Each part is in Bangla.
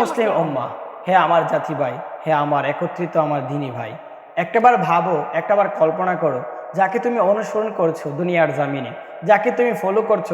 মুসলিম উম্মা হে আমার জাতি ভাই হে আমার একত্রিত আমার দিনী ভাই, একটাবার ভাবো, একটাবার কল্পনা করো, যাকে তুমি অনুসরণ করছ দুনিয়ার জামিনে, যাকে তুমি ফলো করছ।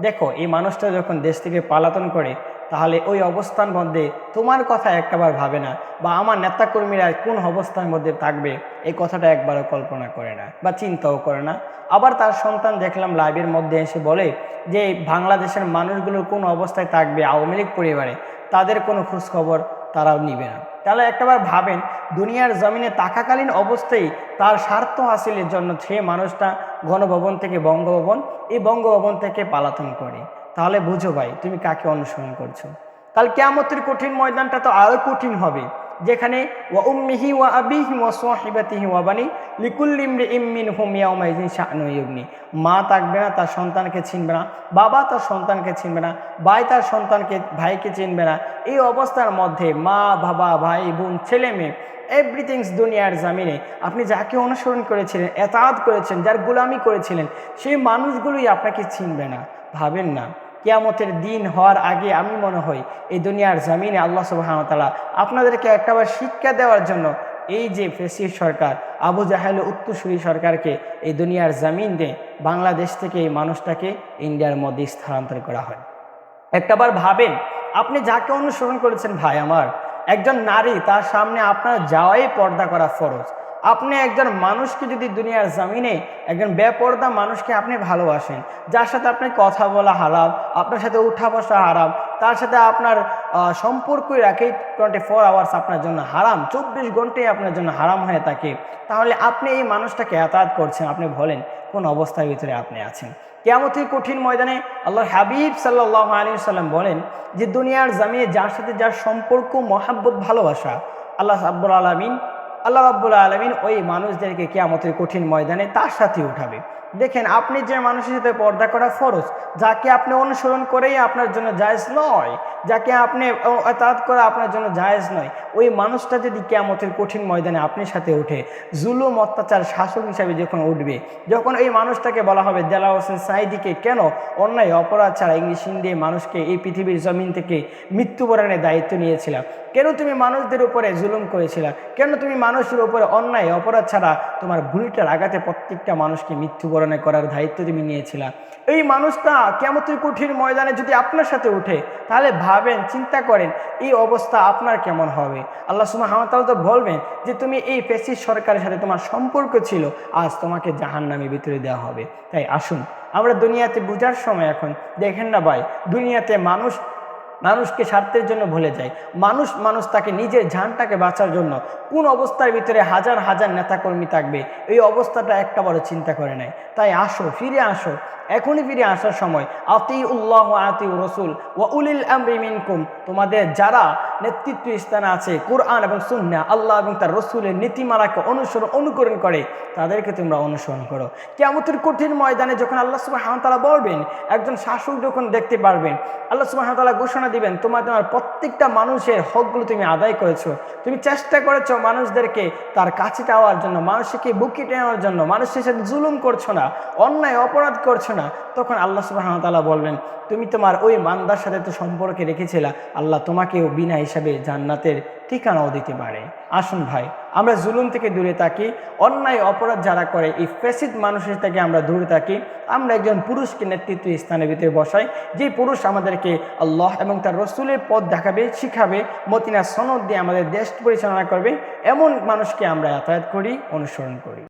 দেখো, এই মানুষটা যখন দেশ থেকে পালাতন করে তাহলে ওই অবস্থার মধ্যে তোমার কথা একটাবার ভাবে না, বা আমার নেতাকর্মীরা কোন অবস্থার মধ্যে থাকবে, এই কথাটা একবারও কল্পনা করে না, বা চিন্তাও করে না। আবার তার সন্তান দেখলাম লাইভের মধ্যে এসে বলে যে, বাংলাদেশের মানুষগুলোর কোন অবস্থায় থাকবে আওয়ামী লীগ পরিবারে? তাদের কোনো খোঁজখবর তারাও নিবে না। তাহলে একটাবার ভাবেন, দুনিয়ার জমিনে থাকাকালীন অবস্থায় তার স্বার্থ হাসিলের জন্য সে মানুষটা গণভবন থেকে বঙ্গভবন, এই বঙ্গভবন থেকে পালাতন করে। তাহলে বুঝো ভাই, তুমি কাকে অনুসরণ করছ? তাহলে কেমতের কঠিন ময়দানটা তো আরও কঠিন হবে, যেখানে ওয়া উম্মিহি ওয়া আবিহি ওয়া সাহিবাতিহি ওয়া বানি লিকুল্লি ইমরিন হুম ইয়াউমাইযিন শা'নু ইউগনি। মা থাকবে না, তার সন্তানকে চিনবে না, বাবা তার সন্তানকে চিনবে না, ভাই তার সন্তানকে, ভাইকে চিনবে না, এই অবস্থার মধ্যে মা, বাবা, ভাই, বোন, ছেলে, মেয়ে এভরিথিংস দুনিয়ার জামিনে। আপনি যাকে অনুসরণ করেছিলেন এতাদ করেছেন, যার গোলামি করেছিলেন, সেই মানুষগুলোই আপনাকে চিনবে না, ভাবেন না। কিয়ামতের দিন হওয়ার আগে আমি মনে হয় এই দুনিয়ার জামিনে আল্লাহ সুবাহতালা আপনাদেরকে একটাবার শিক্ষা দেওয়ার জন্য এই যে ফেসির সরকার, আবু জাহেল উত্তরসূরি সরকারকে এই দুনিয়ার জামিন দিয়ে বাংলাদেশ থেকে এই মানুষটাকে ইন্ডিয়ার মধ্যে স্থানান্তর করা হয়। একটাবার ভাবেন, আপনি যাকে অনুসরণ করেছেন ভাই আমার, একজন নারী তার সামনে আপনার যাওয়াই পর্দা করা ফরজ। আপনি একজন মানুষকে যদি দুনিয়ার জামিনে একজন বেপর্দা মানুষকে আপনি ভালোবাসেন, যার সাথে আপনি কথা বলা হারাম, আপনার সাথে উঠা বসা হারাম, তার সাথে আপনার সম্পর্কই রাখে টোয়েন্টি ফোর আওয়ার্স আপনার জন্য হারাম, চব্বিশ ঘন্টায় আপনার জন্য হারাম হয়ে থাকে, তাহলে আপনি এই মানুষটাকে এতায়াত করছেন, আপনি বলেন, কোন অবস্থার ভিতরে আপনি আছেন? কেমতের কঠিন ময়দানে আল্লাহ হাবিব সাল্লাহ আলী সাল্লাম বলেন যে, দুনিয়ার জামিনে যার সাথে যার সম্পর্ক, মহাব্বত, ভালোবাসা, আল্লাহ আব্বুল আলমিন আল্লাহ রাব্বুল আলমিন ওই মানুষদেরকে কেয়ামতের কঠিন ময়দানে তার সাথে উঠাবে। দেখেন, আপনি যে মানুষের সাথে পর্দা করা ফরজ, যাকে আপনি অনুসরণ করেই আপনার জন্য জায়েজ নয়, যাকে আপনি তাঁত করা আপনার জন্য জায়েজ নয়, ওই মানুষটা যদি কেয়ামতের কঠিন ময়দানে আপনার সাথে উঠে, জুলুম, অত্যাচার, শাসক হিসাবে যখন উঠবে, যখন এই মানুষটাকে বলা হবে, দেলা হোসেন সাইদিকে কেন? অন্যায়, অপরাধ ছাড়া ইংলিশ, হিন্দি মানুষকে এই পৃথিবীর জমিন থেকে মৃত্যুবরণের দায়িত্ব নিয়েছিলাম। কেন তুমি মানুষদের উপরে জুলুম করেছিলা? কেন তুমি মানুষের উপরে অন্যায়, অপরাধ ছাড়া তোমার ভুলটার আঘাতে প্রত্যেকটা মানুষকে মৃত্যুবরণে করার দায়িত্ব তুমি নিয়েছিলা। এই মানুষটা কেমতের কঠিন ময়দানে যদি আপনার সাথে উঠে তাহলে ভাবেন, চিন্তা করেন, এই অবস্থা আপনার কেমন হবে? আল্লাহ সুমা হামতাল তো বলবেন যে, তুমি এই পেশির সরকারের সাথে তোমার সম্পর্ক ছিল, আজ তোমাকে জাহান নামে ভিতরে দেওয়া হবে। তাই আসুন, আমরা দুনিয়াতে বোঝার সময় এখন দেখেন না ভাই, দুনিয়াতে মানুষ মানুষকে স্বার্থের জন্য ভুলে যায়। মানুষ মানুষ তাকে নিজের জানটাকে বাঁচার জন্য কোন অবস্থার ভিতরে হাজার হাজার নেতাকর্মী থাকবে, এই অবস্থাটা একটা বড় চিন্তা করে নেয়। তাই আসো, ফিরে আসো। এখনই ফিরে আসার সময়। আতি উল্লাহ আতি রসুল ওয়া উলিল আমরি মিনকুম। তোমাদের যারা নেতৃত্ব স্থানে আছে, কোরআন এবং সুন্না আল্লাহ এবং তার রসুলের নীতিমালাকে অনুসরণ, অনুকরণ করে, তাদেরকে তোমরা অনুসরণ করো। কেমতের কঠিন ময়দানে যখন আল্লাহ সুবাহ বলবেন, একজন শাসক যখন দেখতে পারবেন, আল্লাহ সুবাহ ঘোষণা দিবেন, তোমার তোমার প্রত্যেকটা মানুষের হকগুলো তুমি আদায় করেছ। তুমি চেষ্টা করেছ মানুষদেরকে তার কাছে যাওয়ার জন্য, মানুষকে বুকি নেওয়ার জন্য, মানুষের সাথে জুলুম করছ না, অন্যায়, অপরাধ করছ না। তখন আল্লাহ সুবাহতালা বলবেন, তুমি তোমার ওই মান্দার সাথে তো সম্পর্কে রেখেছিলা, আল্লাহ তোমাকেও বিনা হিসাবে জান্নাতের ঠিকানাও দিতে পারে। আসুন ভাই, আমরা জুলুম থেকে দূরে থাকি, অন্যায়, অপরাধ যারা করে, এই ফেসিদ মানুষের থেকে আমরা দূরে থাকি। আমরা একজন পুরুষকে নেতৃত্ব স্থানের ভিতরে বসাই যে পুরুষ আমাদেরকে আল্লাহ এবং তার রসুলের পথ দেখাবে, শিখাবে মতিনা সনদ দিয়ে আমাদের দেশ পরিচালনা করবে, এমন মানুষকে আমরা যাতায়াত করি, অনুসরণ করি।